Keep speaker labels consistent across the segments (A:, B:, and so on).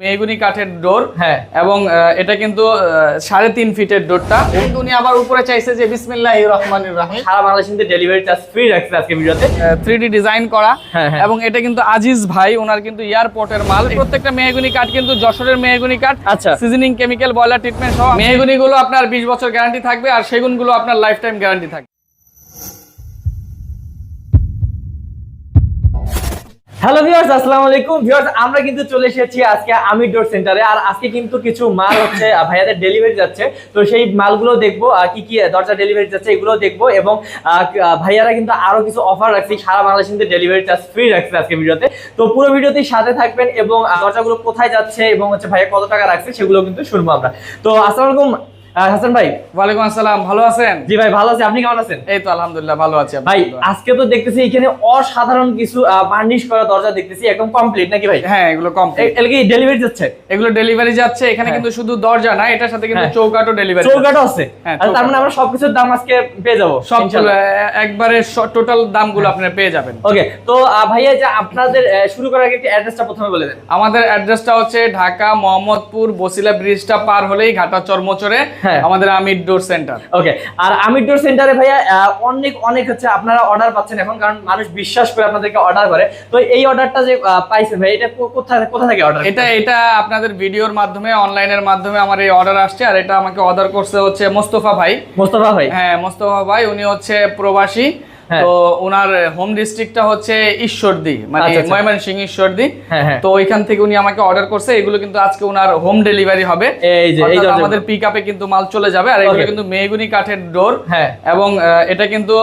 A: মেহগুনি কাঠের ডোর।
B: হ্যাঁ।
A: এবং এটা কিন্তু সাড়ে তিন ফিটের ডোরটা। উনি আবার উপরে চাইছে যে বিসমিল্লাহ রহমান রাহিম।
B: সারা বাংলাদেশ কিন্তু ডেলিভারি চার্জ ফ্রি রাখছে আজকে ভিডিওতে।
A: থ্রি ডি ডিজাইন করা।
B: হ্যাঁ, হ্যাঁ।
A: এবং এটা কিন্তু আজিজ ভাই ওনার কিন্তু এয়ারপোর্টের মাল। প্রত্যেকটা মেহগুনি কাঠ কিন্তু যশোরের মেহগুনি কাঠ।
B: আচ্ছা।
A: সিজনিং কেমিক্যাল বয়লার ট্রিটমেন্ট সহ। মেহগুনি গুলো আপনার বিশ বছর গ্যারান্টি থাকবে আর সেগুনগুলো আপনার লাইফ টাইম গ্যারান্টি থাকবে।
B: হ্যালো ভিউয়ার্স আসসালামু আলাইকুম। ভিউয়ার্স আমরা কিন্তু চলে এসেছি আজকে আমি ডোর সেন্টারে আর আজকে কিন্তু কিছু মাল হচ্ছে ভাইয়াদের ডেলিভারি যাচ্ছে। তো সেই মালগুলো দেখব কি কি দরজা ডেলিভারি যাচ্ছে এগুলো দেখব এবং ভাইয়ারা কিন্তু আরও কিছু অফার রাখছে। সারা বাংলাদেশ কিন্তু ডেলিভারি চার্জ ফ্রি রাখছে আজকে ভিডিওতে। তো পুরো ভিডিওতেই সাথে থাকবেন এবং দরজাগুলো কোথায় যাচ্ছে এবং হচ্ছে ভাইয়া কত টাকা রাখছে সেগুলো কিন্তু শুনব আমরা। তো আসসালামু আলাইকুম। হাসান ভাই
A: ওয়ালাইকুম আসসালাম ভালো আছেন?
B: জি ভাই ভালো আছি। আপনি কেমন আছেন?
A: এই তো আলহামদুলিল্লাহ ভালো আছি
B: ভাই আজকে তো দেখতেছি এখানে অসাধারণ কিছু বার্নিশ করা দরজা দেখতেছি একদম কমপ্লিট নাকি ভাই?
A: হ্যাঁ এগুলো কম
B: এ- এগুলো কি ডেলিভারি যাচ্ছে?
A: এগুলো ডেলিভারি যাচ্ছে এখানে
B: হ্যাঁ।
A: কিন্তু শুধু দরজা না এটার সাথে কিন্তু
B: হ্যাঁ।
A: চৌকাটও ডেলিভারি
B: চৌকাঠও আছে?
A: হ্যাঁ,
B: তার মানে আমরা সবকিছুর দাম আজকে পেয়ে যাব
A: সব একবারে টোটাল দামগুলো আপনারা পেয়ে যাবেন।
B: ওকে তো ভাইয়া যে আপনাদের শুরু করার আগে একটু অ্যাড্রেসটা প্রথমে বলে দেন।
A: আমাদের অ্যাড্রেসটা হচ্ছে ঢাকা মোহাম্মদপুর বসিলা ব্রিজটা পার হলেই ঘাটা চরমচরে
B: হ্যাঁ।
A: আমাদের আমির ডোর সেন্টার
B: ওকে আর আমির ডোর সেন্টারে ভাইয়া অনেক অনেক হচ্ছে আপনারা অর্ডার পাচ্ছেন এখন কারণ মানুষ বিশ্বাস করে আপনাদেরকে অর্ডার করে। তো এই অর্ডারটা যে পাইছেন ভাই এটা কোথায় কোথা কোথা থেকে অর্ডার
A: এটা এটা আপনাদের ভিডিওর মাধ্যমে অনলাইনের মাধ্যমে আমার এই অর্ডার আসছে আর এটা আমাকে অর্ডার করছে হচ্ছে মোস্তফা ভাই।
B: মোস্তফা ভাই?
A: হ্যাঁ মোস্তফা ভাই উনি হচ্ছে প্রবাসী।
B: হ্যাঁ।
A: তো ওনার হোম ডিস্ট্রিক্টটা হচ্ছে ঈশ্বরদী মানে
B: আচ্ছা, আচ্ছা।
A: ময়মনসিংহ ঈশ্বরদী।
B: হ্যাঁ, হ্যাঁ।
A: তো ওইখান থেকে উনি আমাকে অর্ডার করছে এগুলো কিন্তু আজকে ওনার হোম ডেলিভারি হবে।
B: এই যে,
A: আমাদের পিক আপে কিন্তু মাল চলে যাবে আর এগুলো কিন্তু মেহগুনি কাঠের ডোর
B: হ্যাঁ।
A: এবং এটা কিন্তু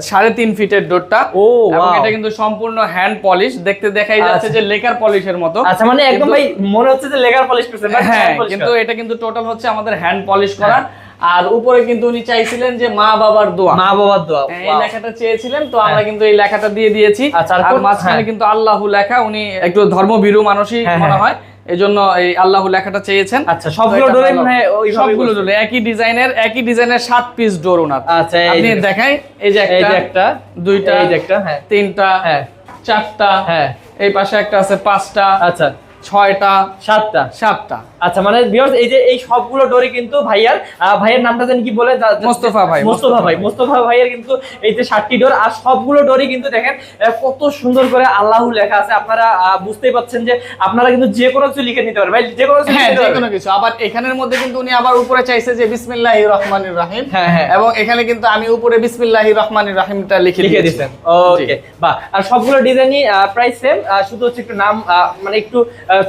A: সাড়ে তিন ফিটের ডোরটা
B: ও,
A: এবং এটা কিন্তু সম্পূর্ণ হ্যান্ড পলিশ দেখতে দেখাই যাচ্ছে
B: আচ্ছা।
A: যে লেকার পলিশের মতো।
B: আচ্ছা মানে একদম ভাই মনে হচ্ছে যে লেগার পলিশ?
A: হ্যাঁ কিন্তু এটা কিন্তু টোটাল হচ্ছে আমাদের হ্যান্ড পলিশ করা আর উপরে কিন্তু উনি চাইছিলেন যে মা বাবার দোয়া।
B: মা বাবার দোয়া
A: হ্যাঁ, এই লেখাটা চেয়েছিলেন তো আমরা কিন্তু এই লেখাটা দিয়ে দিয়েছি।
B: আচ্ছা, আর
A: মাঝখানে
B: হ্যাঁ।
A: কিন্তু আল্লাহু লেখা উনি একটু ধর্মভীরু মানুষই
B: হ্যাঁ,
A: মনে
B: হ্যাঁ।
A: হয় এজন্য এই আল্লাহু লেখাটা চেয়েছেন।
B: আচ্ছা, সবগুলো ডোরে হয়
A: সবগুলো ডোরে একই ডিজাইনের একই ডিজাইনের সাত পিস ডোর ওনার।
B: আচ্ছা,
A: আপনি দেখাই এই যে
B: এই
A: একটা
B: যে একটা
A: দুইটা
B: এই যে একটা হ্যাঁ।
A: তিনটা
B: হ্যাঁ।
A: চারটা
B: হ্যাঁ।
A: এই পাশে একটা আছে পাঁচটা
B: আচ্ছা।
A: ছয়টা
B: সাতটা।
A: সাতটা।
B: আচ্ছা মানে viewers, এই যে এই সবগুলো ডোরে কিন্তু ভাইয়ার ভাইয়ের নামটা জানি কি বলে
A: মোস্তফা ভাই,
B: মোস্তফা ভাই মোস্তফা ভাইয়ের কিন্তু এই যে সাতটি ডোর আর সবগুলো ডোরই কিন্তু দেখেন কত সুন্দর করে আল্লাহ লেখা আছে। আপনারা বুঝতেই পাচ্ছেন যে আপনারা কিন্তু যে কোনো কিছু লিখে নিতে পারেন ভাই যে কোনো কিছু
A: হ্যাঁ যে কোনো কিছু। আবার এখানের মধ্যে কিন্তু উনি আবার উপরে চাইছে যে বিসমিল্লাহ রহমান রাহিম।
B: হ্যাঁ, হ্যাঁ।
A: এবং এখানে কিন্তু আমি উপরে বিসমিল্লাহ রহমান রাহিমটা লিখে
B: লিখে
A: দিয়েছি।
B: দিচ্ছেন ওকে বাহ। আর সবগুলো ডিজাইনই প্রাইস সেম শুধু হচ্ছে একটু নাম আহ, মানে একটু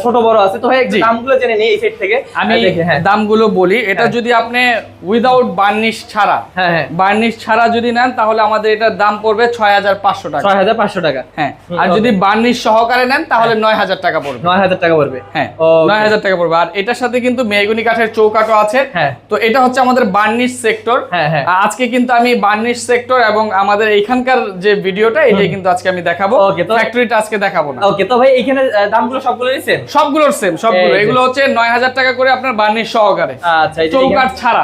B: ছোট বড় আছে। তো ভাই। নামগুলো জেনে নিই। সেট থেকে
A: আমি
B: আহ, দেখে, হ্যাঁ।
A: দামগুলো বলি। এটা
B: হ্যাঁ।
A: যদি আপনি উইদাউট বার্নিশ ছাড়া
B: হ্যাঁ হ্যাঁ।
A: বার্নিশ ছাড়া যদি নেন তাহলে আমাদের এটার দাম পড়বে ছয় হাজার পাঁচশো টাকা।
B: ছয় হাজার পাঁচশো টাকা।
A: হ্যাঁ। আর যদি বার্নিশ সহকারে নেন তাহলে নয় হাজার টাকা পড়বে।
B: নয় হাজার টাকা পড়বে।
A: হ্যাঁ নয় হাজার টাকা পড়বে। আর এটার সাথে কিন্তু মেহগুনি কাঠের চৌকাঠও আছে।
B: হ্যাঁ।
A: তো এটা হচ্ছে আমাদের বার্নিশ সেক্টর
B: হ্যাঁ, হ্যাঁ।
A: আজকে কিন্তু আমি বার্নিশ সেক্টর এবং আমাদের এইখানকার যে ভিডিওটা এটাই কিন্তু আজকে আমি দেখাবো।
B: তো-
A: ফ্যাক্টরিটা আজকে দেখাবো না।
B: ওকে তো ভাই এখানে দামগুলো সবগুলোই সেম
A: সবগুলোর সেম সবগুলো। এগুলো হচ্ছে নয় হাজার টাকা করে আপনার বার্নিশ সহকারে।
B: আচ্ছা
A: চৌকাঠ ছাড়া।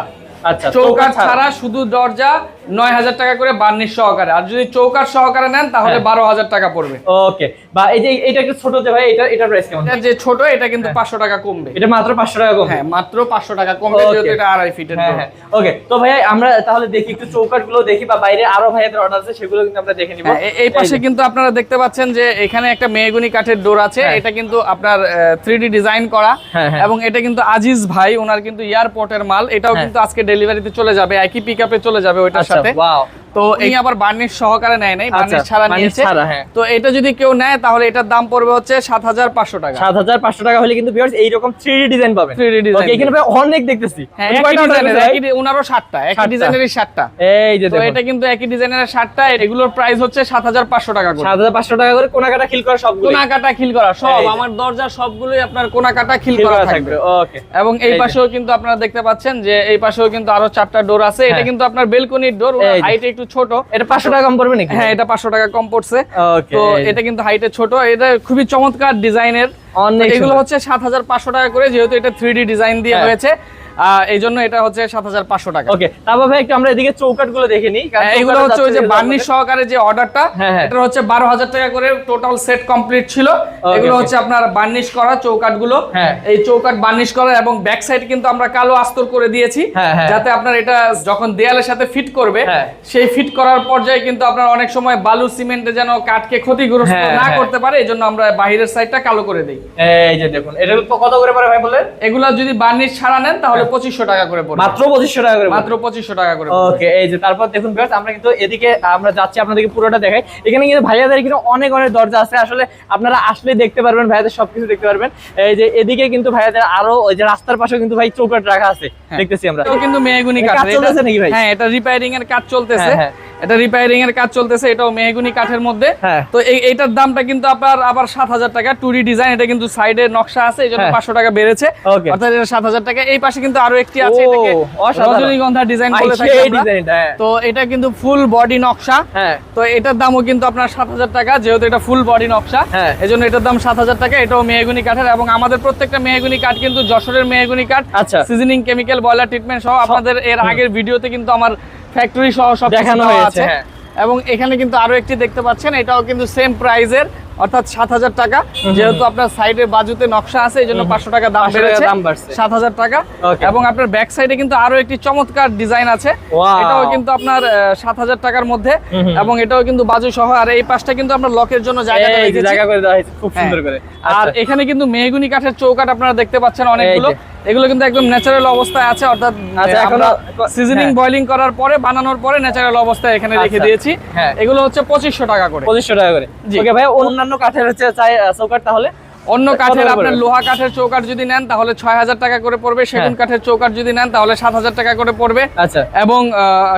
B: আচ্ছা
A: চৌকাঠ ছাড়া শুধু দরজা নয় হাজার টাকা করে বার্নিশ সহকারে। আর যদি চৌকাঠ সহকারে নেন তাহলে
B: হ্যাঁ।
A: বারো হাজার টাকা পড়বে।
B: ওকে। বা এই যে এটা একটু ছোট যে ভাই এটা এটা প্রাইস কেমন?
A: এটা যে ছোট এটা কিন্তু পাঁচশো টাকা কমবে।
B: এটা মাত্র পাঁচশো টাকা কম
A: হ্যাঁ মাত্র পাঁচশো টাকা কমবে. যেহেতু এটা আড়াই ফিটের
B: হ্যাঁ হ্যাঁ। ওকে তো ভাই আমরা তাহলে দেখি একটু চৌকাটগুলো দেখি বা বাইরে আরও ভাইয়াদের অর্ডার আছে সেগুলো কিন্তু আমরা দেখে নিব।
A: হ্যাঁ, এই পাশে কিন্তু আপনারা দেখতে পাচ্ছেন যে এখানে একটা মেহগুনি কাঠের ডোর আছে।
B: হ্যাঁ।
A: এটা কিন্তু আপনার থ্রি ডিজাইন করা।
B: হ্যাঁ, হ্যাঁ।
A: এবং এটা কিন্তু আজিজ ভাই ওনার কিন্তু এয়ারপোর্টের মাল। এটাও
B: হ্যাঁ।
A: কিন্তু আজকে ডেলিভারিতে চলে যাবে একই পিক আপে চলে যাবে ওইটার
B: আচ্ছা
A: সাথে।
B: ওয়াও
A: তো এই আবার বার্নিশ সহকারে নেয় নাই বার্নিশ
B: আচ্ছা,
A: ছাড়া নিয়েছে।
B: হ্যাঁ।
A: তো এটা যদি কেউ নেয় তাহলে এটার দাম পড়বে হচ্ছে সাত হাজার পাঁচশো টাকা।
B: সাত হাজার পাঁচশো টাকা হলে কিন্তু ভিউয়ার্স এইরকম থ্রি ডি ডিজাইন পাবেন।
A: 3D design
B: Okay, এখানে ভাই অনেক দেখতেছি।
A: হ্যাঁ একই ডিজাইনের একই ওনারও সাতটা একই
B: সাতটা।
A: ডিজাইনেরই সাতটা।
B: এই যে
A: তো এটা কিন্তু একই ডিজাইনের সাতটা এগুলোর প্রাইস হচ্ছে সাত হাজার পাঁচশো টাকা করে।
B: সাত হাজার পাঁচশো টাকা করে কোনাকাটা খিল করা সবগুলো
A: কোনা কাটা খিল করা সব
B: এই।
A: আমার দরজা সবগুলোই আপনার কোনা কাটা খিল করা থাকবে।
B: ওকে
A: এবং এই
B: এই
A: পাশেও কিন্তু আপনারা দেখতে পাচ্ছেন যে এই পাশেও কিন্তু আরও চারটা ডোর আছে। এটা
B: হ্যাঁ।
A: কিন্তু আপনার বেলকনির ডোর
B: এই
A: হাইট একটু ছোট।
B: এটা পাঁচশো টাকা কম পড়বে নাকি?
A: হ্যাঁ এটা পাঁচশো টাকা কম পড়ছে। তো এটা কিন্তু হাইটে ছোট। এটা খুবই চমৎকার ডিজাইনের এগুলো হচ্ছে সাত হাজার পাঁচশো টাকা করে যেহেতু এটা থ্রি ডিজাইন দিয়ে
B: হ্যাঁ।
A: হয়েছে এই জন্য এটা হচ্ছে সাত হাজার পাঁচশো টাকা
B: ওকে তারপর ভাই একটু আমরা এদিকে চৌকাটগুলো দেখে নিই
A: হ্যাঁ, এগুলো হচ্ছে ওই যে বার্নিশ সহকারে যে অর্ডারটা
B: হ্যাঁ।
A: এটা হচ্ছে বারো হাজার টাকা করে টোটাল সেট কমপ্লিট ছিল এগুলো হচ্ছে আপনার বার্নিশ করা
B: চৌকাটগুলো।
A: এই চৌকাট বার্নিশ করা এবং ব্যাক সাইড কিন্তু আমরা কালো আস্তর করে দিয়েছি। যাতে আপনার এটা যখন দেয়ালের সাথে ফিট করবে। সেই ফিট করার পর্যায়ে কিন্তু আপনার অনেক সময় বালু সিমেন্টে যেন কাঠকে ক্ষতিগ্রস্ত না। করতে পারে এই জন্য আমরা বাহিরের সাইডটা কালো করে দিই
B: এই যে দেখুন এটা কত করে পড়ে ভাই বলেন
A: এগুলা যদি বার্নিশ ছাড়া নেন তাহলে পঁচিশশো টাকা করে পড়বে।
B: হ্যাঁ। মাত্র পঁচিশশো টাকা করে
A: মাত্র পঁচিশশো টাকা করে
B: ওকে এই যে তারপর দেখুন ভিউয়ার্স আমরা কিন্তু এদিকে আমরা যাচ্ছি আপনাদেরকে পুরোটা দেখাই। এখানে কিন্তু ভাইয়াদের কিন্তু অনেক অনেক দরজা আছে। আসলে আপনারা আসলে দেখতে পারবেন ভাইয়াদের সবকিছু দেখতে পারবেন। এই যে এদিকে কিন্তু ভাইয়াদের আরও ওই যে রাস্তার পাশে কিন্তু ভাই চৌকাট রাখা আছে
A: হ্যাঁ।
B: দেখতেছি আমরা।
A: কিন্তু মেহগুনি
B: কাজ চলতেছে নাকি ভাই?
A: হ্যাঁ এটা রিপেয়ারিং এর কাজ চলতেছে।
B: হ্যাঁ,
A: এটা রিপেয়ারিং এর কাজ চলতেছে এটাও মেহগুনি কাঠের মধ্যে।
B: হ্যাঁ।
A: তো এইটার দামটা কিন্তু আপনার আবার সাত হাজার টাকা। টুরি ডিজাইন এটা কিন্তু সাইডে নকশা আছে এই জন্য
B: হ্যাঁ।
A: পাঁচশো টাকা বেড়েছে। অর্থাৎ এটা সাত হাজার টাকা। এই পাশে কিন্তু আরও একটি আছে। রজনীগন্ধা ডিজাইন বলে
B: হ্যাঁ।
A: তো এটা কিন্তু ফুল বডি নকশা। তো এটার দামও কিন্তু আপনার সাত হাজার টাকা যেহেতু এটা ফুল বডি নকশা। এই জন্য এটার দাম সাত হাজার টাকা এটাও মেহগুনি কাঠের। এবং আমাদের প্রত্যেকটা মেহগুনি কাঠ কিন্তু যশোরের মেহগুনি কাঠ। সিজনিং কেমিক্যাল বয়লার ট্রিটমেন্ট সহ আপনাদের এর আগের ভিডিওতে কিন্তু আমার ফ্যাক্টরি সহ সব
B: দেখানো হয়েছে, হ্যাঁ।
A: এবং এখানে কিন্তু আরও একটি দেখতে পাচ্ছেন এটাও কিন্তু সেম প্রাইজের অর্থাৎ সাত হাজার টাকা। যেহেতু আপনার সাইডে বাজুতে নকশা আছে এই জন্য পাঁচশো টাকা দাম বেড়েছে। সাত হাজার টাকা। এবং আপনার ব্যাক সাইডে কিন্তু আরও একটি চমৎকার ডিজাইন আছে। এটাও কিন্তু আপনার সাত হাজার টাকার মধ্যে। এবং এটাও কিন্তু বাজু সহ। আর এই পাশটা কিন্তু আমরা লকের জন্য জায়গা
B: জায়গা করে দেওয়া হয়েছে খুব সুন্দর করে।
A: আর
B: আচ্ছা।
A: এখানে কিন্তু মেহগুনি কাঠের চৌকাট আপনারা দেখতে পাচ্ছেন অনেকগুলো। এগুলো কিন্তু একদম ন্যাচারাল অবস্থায় আছে অর্থাৎ
B: আচ্ছা,
A: সিজনিং
B: হ্যাঁ।
A: বয়লিং করার পরে বানানোর পরে ন্যাচারাল অবস্থায় এখানে রেখে
B: আচ্ছা।
A: দিয়েছি
B: হ্যাঁ।
A: এগুলো হচ্ছে পঁচিশশো টাকা করে।
B: পঁচিশশো টাকা করে। ওকে ভাই অন্যান্য কাঠের হচ্ছে চৌকাট তাহলে?
A: অন্য কাঠের আপনার লোহা কাঠের চৌকাট যদি নেন তাহলে ছয় হাজার টাকা করে পড়বে। সেগুন
B: হ্যাঁ।
A: কাঠের চৌকাট যদি নেন তাহলে সাত হাজার টাকা করে পড়বে।
B: আচ্ছা।
A: এবং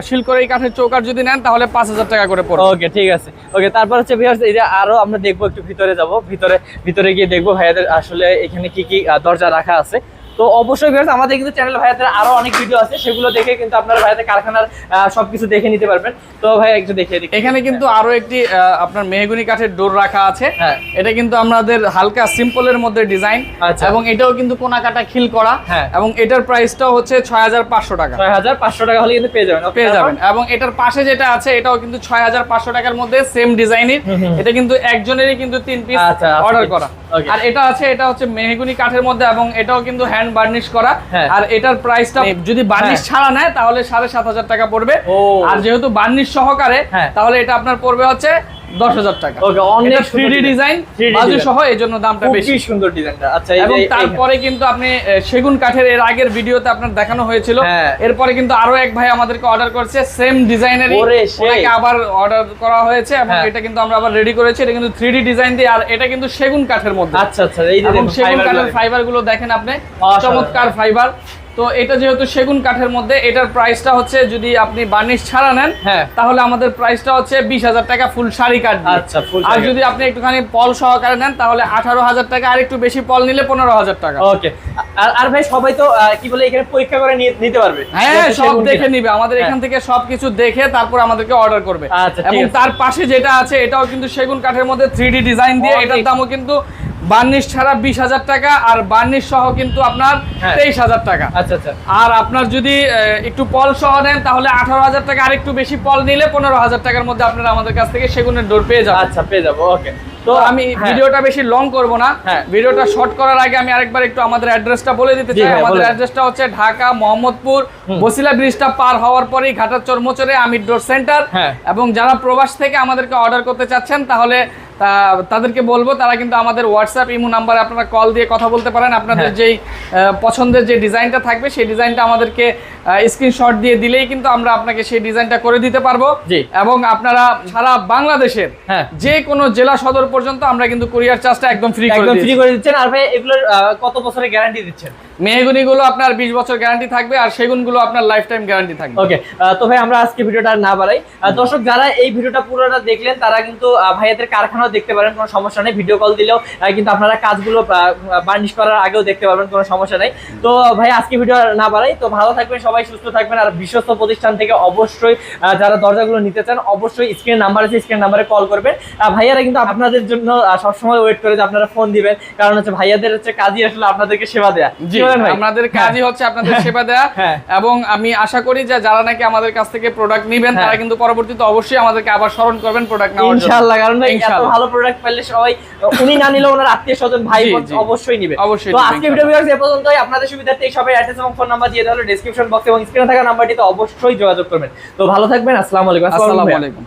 A: শিলকড়ি কাঠের চৌকাট যদি নেন তাহলে পাঁচ হাজার টাকা করে পড়বে।
B: ওকে ঠিক আছে। ওকে তারপর হচ্ছে ভিউয়ার্স এই যে আরও আমরা দেখব একটু ভিতরে যাব। ভিতরে ভিতরে গিয়ে দেখব ভাইয়াদের আসলে এখানে কি কি দরজা রাখা আছে। তো অবশ্যই ভিউয়ার্স আমাদের কিন্তু চ্যানেল ভাইয়াদের আরও অনেক ভিডিও আছে সেগুলো দেখে কিন্তু আপনারা ভাইয়াদের কারখানার সবকিছু দেখে নিতে পারবেন। তো ভাই একটু দেখিয়ে দিই।
A: এখানে কিন্তু আরও একটি আপনার মেহগুনি কাঠের ডোর রাখা আছে।
B: হ্যাঁ।
A: এটা কিন্তু আমাদের হালকা সিম্পলের মধ্যে ডিজাইন
B: আচ্ছা।
A: এবং এটাও কিন্তু কোনা কাটা খিল করা।
B: হ্যাঁ।
A: এবং এটার প্রাইসটাও হচ্ছে ছয় হাজার পাঁচশো টাকা।
B: ছয় হাজার পাঁচশো টাকা হলে কিন্তু পেয়ে যাবেন
A: পেয়ে যাবেন। এবং এটার পাশে যেটা আছে এটাও কিন্তু ছয় হাজার পাঁচশো টাকার মধ্যে সেম ডিজাইনের। এটা কিন্তু একজনেরই কিন্তু তিন পিস
B: আচ্ছা, আচ্ছা,
A: অর্ডার করা। আর এটা আছে এটা হচ্ছে মেহগুনি কাঠের মধ্যে এবং এটাও কিন্তু হ্যান্ড বার্নিশ করা
B: হ্যাঁ।
A: আর এটার প্রাইসটা যদি বার্নিশ
B: হ্যাঁ।
A: ছাড়া নেয় তাহলে সাড়ে সাত হাজার টাকা পড়বে আর যেহেতু বার্নিশ সহকারে
B: হ্যাঁ।
A: তাহলে এটা আপনার পড়বে হচ্ছে দশ হাজার টাকা।
B: Okay, অনেক
A: এটা
B: সুন্দর
A: 3D
B: design।
A: ডিজাইন বাজু সহ এই জন্য দামটা বেশি।
B: সুন্দর ডিজাইনটা আচ্ছা
A: এবং তারপরে কিন্তু আপনি সেগুন কাঠের এর আগের ভিডিওতে আপনার দেখানো হয়েছিল।
B: হ্যাঁ।
A: এরপরে কিন্তু আরও এক ভাই আমাদেরকে অর্ডার করছে সেম। ওনাকে আবার অর্ডার করা হয়েছে এবং
B: হ্যাঁ।
A: এটা কিন্তু আমরা আবার রেডি করেছি। এটা কিন্তু থ্রি ডিজাইন দিয়ে আর এটা কিন্তু সেগুন কাঠের মধ্যে।
B: আচ্ছা আচ্ছা এই
A: সেগুন কাঠের ফাইবারগুলো দেখেন আপনি চমৎকার ফাইবার তো এটা যেহেতু সেগুন কাঠের মধ্যে এটার প্রাইসটা হচ্ছে যদি আপনি বার্নিশ ছাড়া নেন
B: হ্যাঁ।
A: তাহলে আমাদের প্রাইসটা হচ্ছে বিশ হাজার টাকা ফুল শাড়ি কাঠ
B: আচ্ছা,
A: আর যদি আপনি একটুখানি পল সহকারে নেন তাহলে আঠারো হাজার টাকা আর একটু বেশি পল নিলে পনেরো হাজার টাকা।
B: ওকে আর ভাই সবাই তো কি বলে এখানে পরীক্ষা করে নিতে পারবে।
A: হ্যাঁ সব দেখে নিবে। আমাদের
B: হ্যাঁ।
A: এখান থেকে সবকিছু দেখে তারপর আমাদেরকে অর্ডার করবে।
B: আচ্ছা,
A: এবং তার পাশে যেটা আছে এটাও কিন্তু সেগুন কাঠের মধ্যে থ্রি ডিজাইন দিয়ে এটার দামও কিন্তু বার্নিশ ছাড়া বিশ হাজার টাকা আর বার্নিশ সহ কিন্তু আপনার
B: হ্যাঁ।
A: তেইশ হাজার টাকা।
B: আচ্ছা আচ্ছা।
A: আর আপনার যদি একটু পল সহ নেন তাহলে আঠারো হাজার টাকা আর একটু বেশি পল নিলে পনেরো হাজার টাকার মধ্যে আপনারা আমাদের কাছ থেকে সেগুনের ডোর পেয়ে যাবেন।
B: আচ্ছা পেয়ে যাব ওকে।
A: তো আমি
B: হ্যাঁ।
A: ভিডিওটা বেশি লং করব না।
B: হ্যাঁ।
A: ভিডিওটা শর্ট করার আগে আমি আরেকবার একটু আমাদের অ্যাড্রেসটা বলে দিতে চাই। আমাদের অ্যাড্রেসটা হচ্ছে ঢাকা মোহাম্মদপুর বসিলা ব্রিজটা পার হওয়ার পরেই ঘাটার চরমোচরে আমির ডোর সেন্টার। এবং যারা প্রবাস থেকে আমাদেরকে অর্ডার করতে চাচ্ছেন তাহলে তা- তাদেরকে বলব তারা কিন্তু আমাদের হোয়াটসঅ্যাপ ইমো নাম্বারে আপনারা কল দিয়ে কথা বলতে পারেন। আপনাদের
B: হ্যাঁ।
A: যেই পছন্দের যে ডিজাইনটা থাকবে সেই ডিজাইনটা আমাদেরকে স্ক্রিনশট দিয়ে দিলেই কিন্তু আমরা আপনাকে সেই ডিজাইনটা করে দিতে পারব। এবং আপনারা সারা বাংলাদেশের
B: হ্যাঁ।
A: যে কোনো জেলা সদর পর্যন্ত আমরা কিন্তু কুরিয়ার চার্জটা একদম ফ্রি করে
B: একদম ফ্রি করে দিচ্ছেন। আর ভাই এগুলোর কত বছরের গ্যারান্টি দিচ্ছেন?
A: মেহগুনিগুলো আপনার 20 বছর গ্যারান্টি থাকবে আর সেগুনগুলো আপনার লাইফ টাইম গ্যারান্টি থাকবে
B: ওকে তো ভাই আমরা আজকে ভিডিওটা না বাড়াই। দর্শক যারা এই ভিডিওটা পুরোটা দেখলেন তারা কিন্তু ভাইয়াদের কারখানা সময় দেখতে পারেন কোনো সমস্যা নেই ভিডিও কল দিলেও কিন্তু আপনারা কাজগুলো বার্নিশ করার আগেও দেখতে পারবেন কোনো সমস্যা নেই তো ভাই আজকে ভিডিও না বাড়াই তো ভালো থাকবেন সবাই সুস্থ থাকবেন আর বিশ্বস্ত প্রতিষ্ঠান থেকে অবশ্যই যারা দরজাগুলো নিতে চান অবশ্যই স্ক্রিন নাম্বার আছে স্ক্রিন নাম্বারে কল করবেন ভাইয়ারা কিন্তু আপনাদের জন্য সবসময় ওয়েট করে যে আপনারা ফোন দিবেন কারণ হচ্ছে ভাইয়াদের হচ্ছে কাজই আসলে আপনাদেরকে সেবা দেয়া?
A: আমাদের কাজই হচ্ছে আপনাদের সেবা দেয়া
B: হ্যাঁ।
A: এবং আমি আশা করি যে যারা নাকি আমাদের কাছ থেকে প্রোডাক্ট নিবেন
B: হ্যাঁ।
A: তারা কিন্তু পরবর্তীতে অবশ্যই আমাদেরকে আবার স্মরণ করবেন প্রোডাক্ট নেওয়ার জন্য
B: ইনশাআল্লাহ কারণ এত
A: ইনশাআল্লাহ।
B: ভালো প্রোডাক্ট পেলে সবাই উনি না নিলে ওনার আত্মীয় স্বজন ভাই অবশ্যই নিবে।
A: অবশ্যই
B: তো আজকে ভিডিও ভিউয়ার্স এ পর্যন্তই। আপনাদের সুবিধার্থে এই সবাই অ্যাড্রেস এবং ফোন নাম্বার দিয়ে দেওয়া হলো ডেসক্রিপশন বক্সে এবং স্ক্রিনে থাকা নাম্বারটিতে অবশ্যই যোগাযোগ করবেন। তো ভালো থাকবেন আসসালামু আলাইকুম।
A: আসসালামু আলাইকুম।